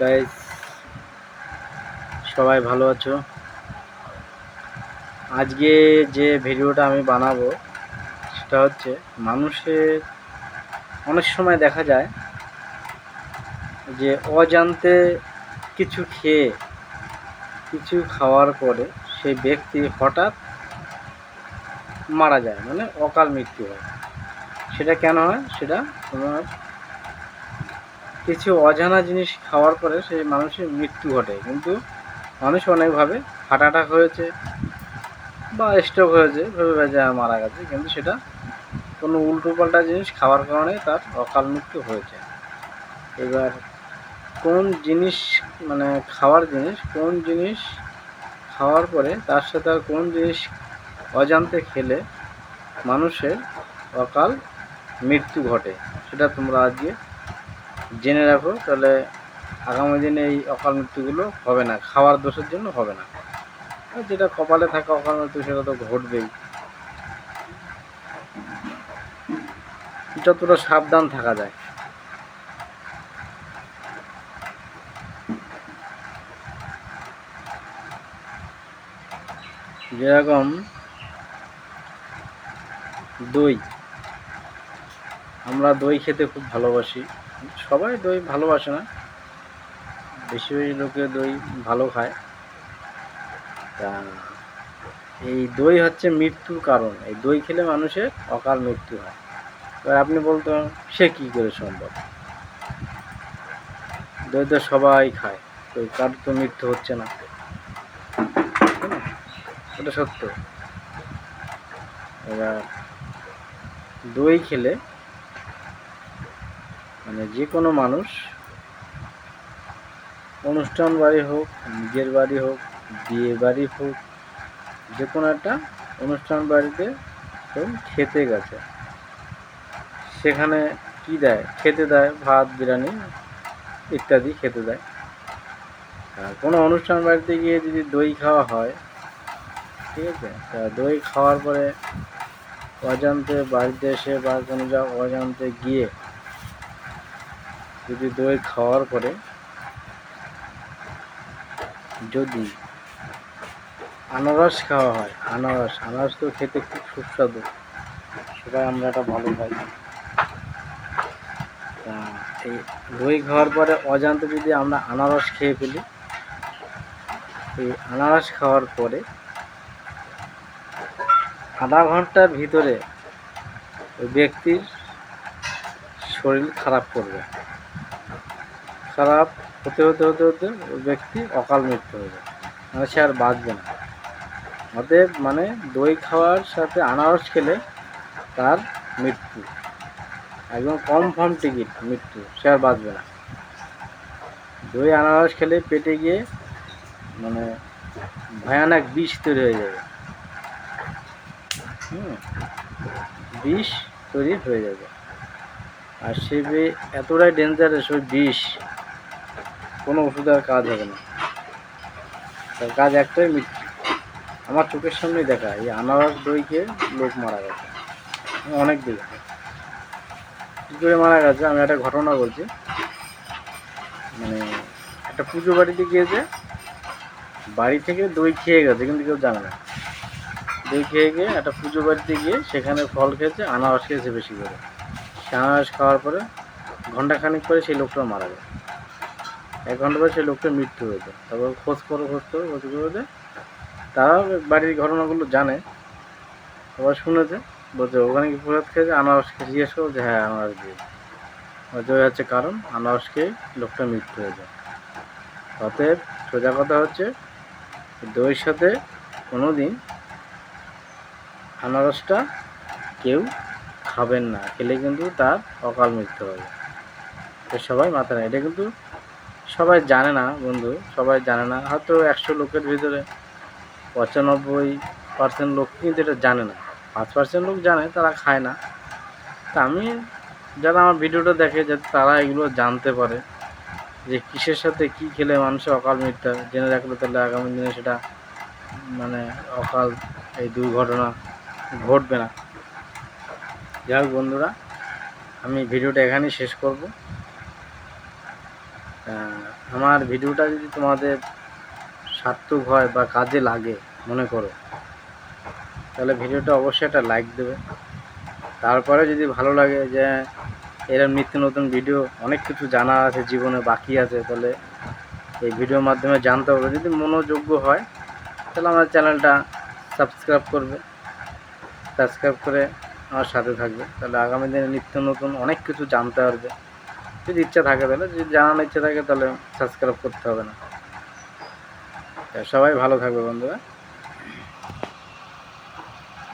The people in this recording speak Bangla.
গাইস সবাই ভালো আছো? আজকে যে ভিডিওটা আমি বানাবো, সেটা হচ্ছে মানুষের, অনেক সময় দেখা যায় যে অজান্তে কিছু খেয়ে, কিছু খাওয়ার পরে সেই ব্যক্তি হঠাৎ মারা যায় মানে অকাল মৃত্যু হয়। সেটা কেন হয়? সেটা তোমার কিছু অজানা জিনিস খাওয়ার পরে সেই মানুষের মৃত্যু ঘটে। কিন্তু মানুষ অনেকভাবে হার্ট অ্যাটাক হয়েছে বা স্ট্রোক হয়েছে, ভেবে ভেজে মারা গেছে। কিন্তু সেটা কোনো উল্টো পাল্টা জিনিস খাওয়ার কারণে তার অকাল মৃত্যু হয়েছে। এবার কোন জিনিস মানে খাওয়ার জিনিস, কোন জিনিস খাওয়ার পরে তার সাথে আর কোন জিনিস অজান্তে খেলে মানুষের অকাল মৃত্যু ঘটে, সেটা তোমরা আজকে জেনে রাখো, তাহলে আগামী দিনে এই অকাল মৃত্যুগুলো হবে না, খাওয়ার দোষের জন্য হবে না। যেটা কপালে থাকা অকাল মৃত্যু, সেটা তো ঘটবেই। যতটা সাবধান থাকা যায়। যেরকম দই, আমরা দই খেতে খুব ভালোবাসি। সবাই দই ভালোবাসে না। বেশি বেশি লোকে দই ভালো খায়। তা এই দই হচ্ছে মৃত্যুর কারণ। এই দই খেলে মানুষের অকাল মৃত্যু হয়। এবার আপনি বলতো সে কী করে সম্ভব? দই তো সবাই খায়। তো কার তো মৃত্যু হচ্ছে না। না? এটা সত্য। এবার দই খেলে মানে যে কোনো মানুষ, অনুষ্ঠান বাড়ি হোক, নিজের বাড়ি হোক, বিয়ে বাড়ি হোক, যে কোনো একটা অনুষ্ঠান বাড়িতে ধরুন খেতে গেছে। সেখানে কি দেয়? খেতে দেয় ভাত, বিরিয়ানি ইত্যাদি খেতে দেয়। আর কোনো অনুষ্ঠান বাড়িতে গিয়ে যদি দই খাওয়া হয়, ঠিক আছে? তা দই খাওয়ার পরে অজান্তে বাড়িতে এসে বা কোনো যা অজান্তে গিয়ে যদি দই খাওয়ার পরে যদি আনারস খাওয়া হয়, আনারস আনারস তো খেতে খুব সুস্বাদু। সেটা আমরা এটা ভালো তা এই দই খাওয়ার পরে অজান্তে যদি আমরা আনারস খেয়ে ফেলি, এই আনারস খাওয়ার পরে আধা ঘণ্টার ভিতরে ওই ব্যক্তির শরীর খারাপ করবে। খারাপ, হতে হতে হতে হতে ব্যক্তি অকাল মৃত্যু হয়ে যাবে মানে সে আর বাঁচবে না। অতএব মানে দই খাওয়ার সাথে আনারস খেলে তার মৃত্যু। একদম কনফার্ম টিকিট মৃত্যু। সে আর বাঁচবে না। দই, আনারস খেলে পেটে গিয়ে মানে ভয়ানক বিষ তৈরি হয়ে যাবে। হুম, বিষ তৈরি হয়ে যাবে। আর সে এতটাই ডেঞ্জারাস ওই বিষ কোনো ওষুধে আর কাজ হবে না। তার কাজ একটাই মৃত্যু। আমার চোখের সামনেই দেখা, এই আনারস দই খেয়ে লোক মারা গেছে। অনেক দেখেছি কী করে মারা গেছে? আমি একটা ঘটনা বলছি। মানে একটা পুজো বাড়িতে গিয়েছে, বাড়ি থেকে দই খেয়ে গেছে, কিন্তু কেউ জানে না। দই খেয়ে গিয়ে একটা পুজো বাড়িতে গিয়ে সেখানে ফল খেয়েছে, আনারস খেয়েছে বেশি করে। সে আনারস খাওয়ার পরে ঘন্টাখানিক পরে সেই লোকটা মারা যায় এক ঘণ্টা পরে সেই লোকটার মৃত্যু হয়েছে তারপর খোঁজ করো খোঁজ করো খোঁজ করে তারা বাড়ির ঘটনাগুলো জানে। সবাই শুনেছে, বলছে, ওখানে কি প্রসাদ খেয়েছে? আনারস খেয়ে জিজ্ঞেস করো, যে হ্যাঁ আনারস দিয়ে বলছে, ওই হচ্ছে কারণ আনারস খেয়ে লোকটার মৃত্যু হয়েছে অতএব সোজা কথা হচ্ছে, দইয়ের সাথে কোনো দিন আনারসটা কেউ খাবেন না, খেলে কিন্তু তার অকাল মৃত্যু হবে সবাই মাথায় রাখে। এটা কিন্তু সবাই জানে না বন্ধু, সবাই জানে না। হয়তো একশো লোকের ভিতরে পঁচানব্বই পার্সেন্ট লোক কিন্তু এটা জানে না। পাঁচ পার্সেন্ট লোক জানে, তারা খায় না। তা আমি, যারা আমার ভিডিওটা দেখে যাতে তারা এগুলো জানতে পারে, যে কিসের সাথে কি খেলে মানুষের অকাল মৃত্যু জেনে রাখলে তাহলে আগামী দিনে সেটা মানে অকাল এই দুর্ঘটনা ঘটবে না। যাই হোক বন্ধুরা, আমি ভিডিওটা এখানেই শেষ করব। আমার ভিডিওটা যদি তোমাদের সার্থক হয় বা কাজে লাগে, মনে করো, তাহলে ভিডিওটা অবশ্যই একটা লাইক দেবে। তারপরে যদি ভালো লাগে যে এরকম নিত্য নতুন ভিডিও অনেক কিছু জানা আছে, জীবনে বাকি আছে, তাহলে এই ভিডিওর মাধ্যমে জানতে পারবে যদি মনোযোগ্য হয়, তাহলে আমার চ্যানেলটা সাবস্ক্রাইব করবে। সাবস্ক্রাইব করে আমার সাথে থাকবে। তাহলে আগামী দিনে নিত্য নতুন অনেক কিছু জানতে পারবে। যদি ইচ্ছা থাকে তাহলে, যদি জানানোর ইচ্ছা থাকে তাহলে সাবস্ক্রাইব করতে হবে না। সবাই ভালো থাকবে বন্ধুরা।